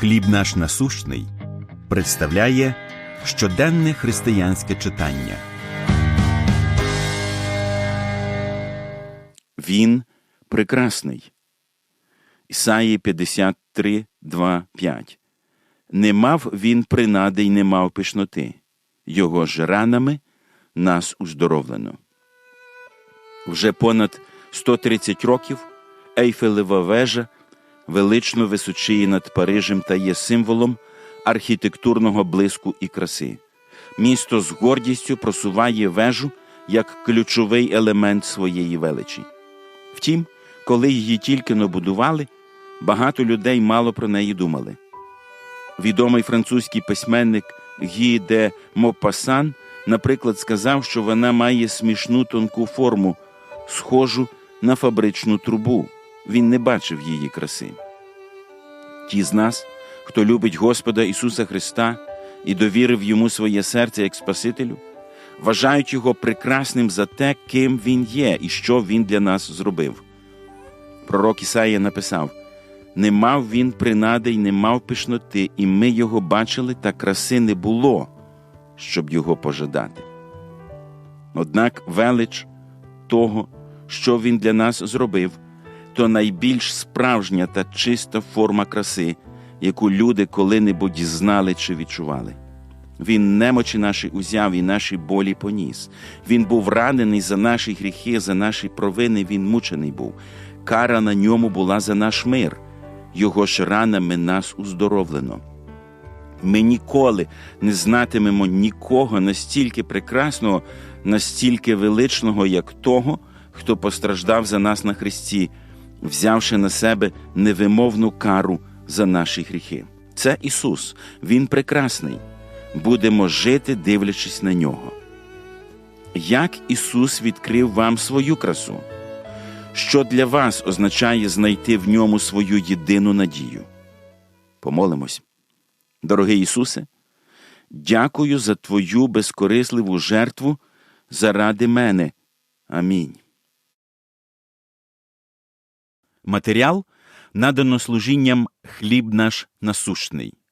Хліб наш насущний представляє щоденне християнське читання. Він прекрасний. Ісаї 53, 2, 5. Не мав він принади й не мав пишноти. Його ж ранами нас уздоровлено. Вже понад 130 років Ейфелева вежа велично височіє над Парижем та є символом архітектурного блиску і краси. Місто з гордістю просуває вежу як ключовий елемент своєї величі. Втім, коли її тільки набудували, багато людей мало про неї думали. Відомий французький письменник Гі де Мопасан, наприклад, сказав, що вона має смішну тонку форму, схожу на фабричну трубу. Він не бачив її краси. Ті з нас, хто любить Господа Ісуса Христа і довірив йому своє серце як Спасителю, вважають його прекрасним за те, ким він є і що він для нас зробив. Пророк Ісаїя написав: Не мав він принади й не мав пишноти, і ми його бачили, та краси не було, щоб його пожадати. Однак велич того, що він для нас зробив, то найбільш справжня та чиста форма краси, яку люди коли-небудь знали чи відчували. Він немочі наші узяв і наші болі поніс. Він був ранений за наші гріхи, за наші провини, він мучений був. Кара на ньому була за наш мир, його ж ранами нас уздоровлено. Ми ніколи не знатимемо нікого настільки прекрасного, настільки величного, як того, хто постраждав за нас на Христі, взявши на себе невимовну кару за наші гріхи. Це Ісус, Він прекрасний. Будемо жити, дивлячись на нього. Як Ісус відкрив вам свою красу? Що для вас означає знайти в ньому свою єдину надію? Помолимось. Дорогий Ісусе, дякую за Твою безкорисливу жертву заради мене. Амінь. Матеріал надано служінням Хліб наш насущний.